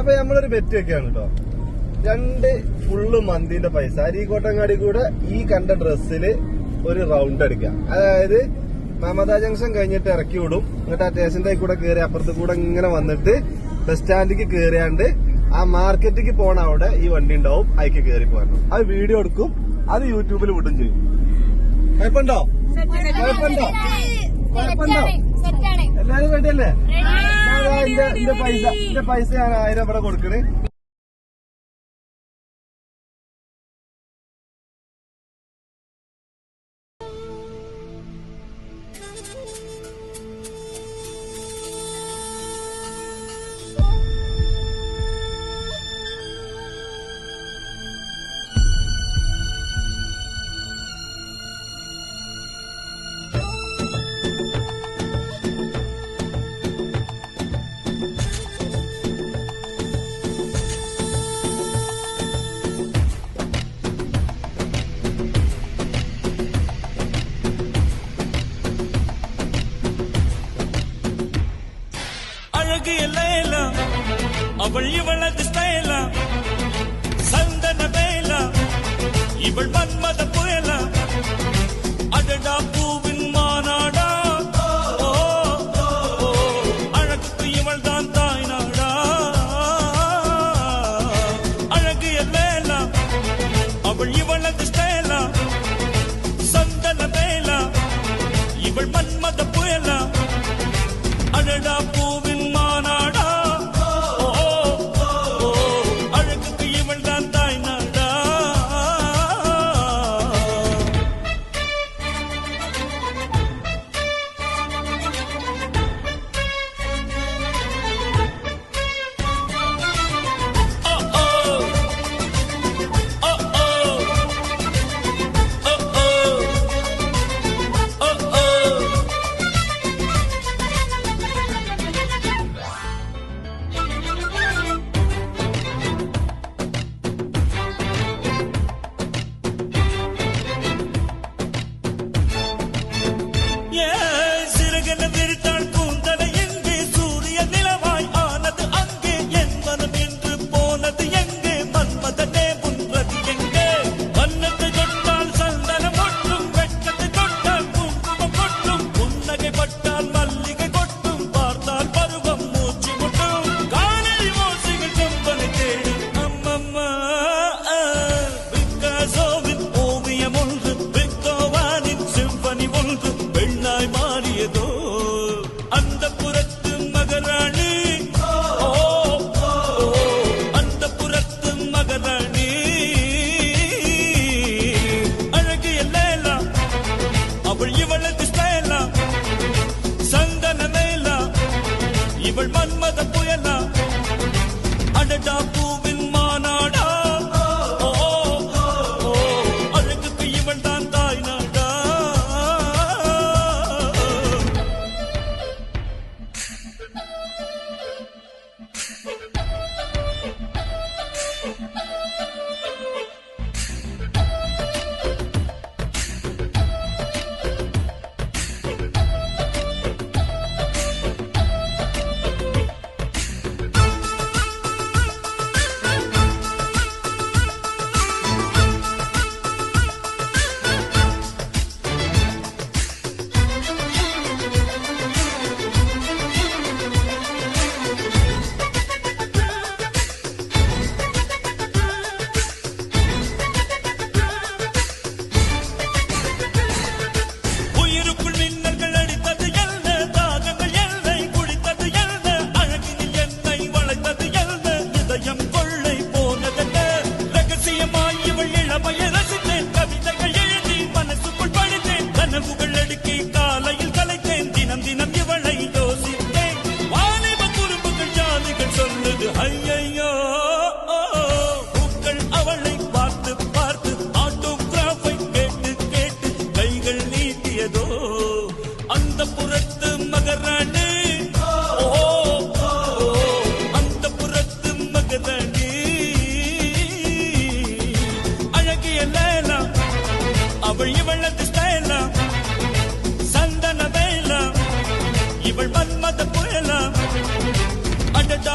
അപ്പൊ നമ്മളൊരു ബെറ്റ് വെക്കാണ് കേട്ടോ രണ്ട് ഫുള്ള് മന്തിന്റെ പൈസ. അരീക്കോട്ടങ്ങാടി കൂടെ ഈ കണ്ട ഡ്രസ്സിൽ ഒരു റൗണ്ട് അടിക്കാം അതായത് മമത ജംഗ്ഷൻ കഴിഞ്ഞിട്ട് ഇറക്കി വിടും. എന്നിട്ട് ആ സ്റ്റേഷന്റെ കൂടെ കയറി അപ്പുറത്ത് കൂടെ ഇങ്ങനെ വന്നിട്ട് ബസ് സ്റ്റാൻഡിലേക്ക് കയറിയാണ്ട് ആ മാർക്കറ്റിക്ക് പോണ അവിടെ ഈ വണ്ടി ഉണ്ടാവും. അതിക്ക് കയറി പോകാനും അത് വീഡിയോ എടുക്കും. അത് യൂട്യൂബിൽ വിടും ചെയ്യും. കുഴപ്പമുണ്ടോ? കുഴപ്പമുണ്ടോ? കുഴപ്പമുണ്ടോ? എല്ലാവരും എല്ലാരും വേണ്ടിയല്ലേ എന്റെ പൈസ എന്റെ പൈസ ഞാൻ ആയിരം ഇവിടെ കൊടുക്കണേ. அவள் இவளது ஸ்டைலா சந்தன வேலா இவள் மன்மத புயலா. அடடா பூவின் மாநாடா அழகுக்கு இவள் தான் தாய் நாடா அழகு வேலா அவள் இவளது ஸ்டைலா. சந்தன வேலா இவள் மன்மத புயலா. அடடா பூவின் இவள் மன்மத புயலா? அடடா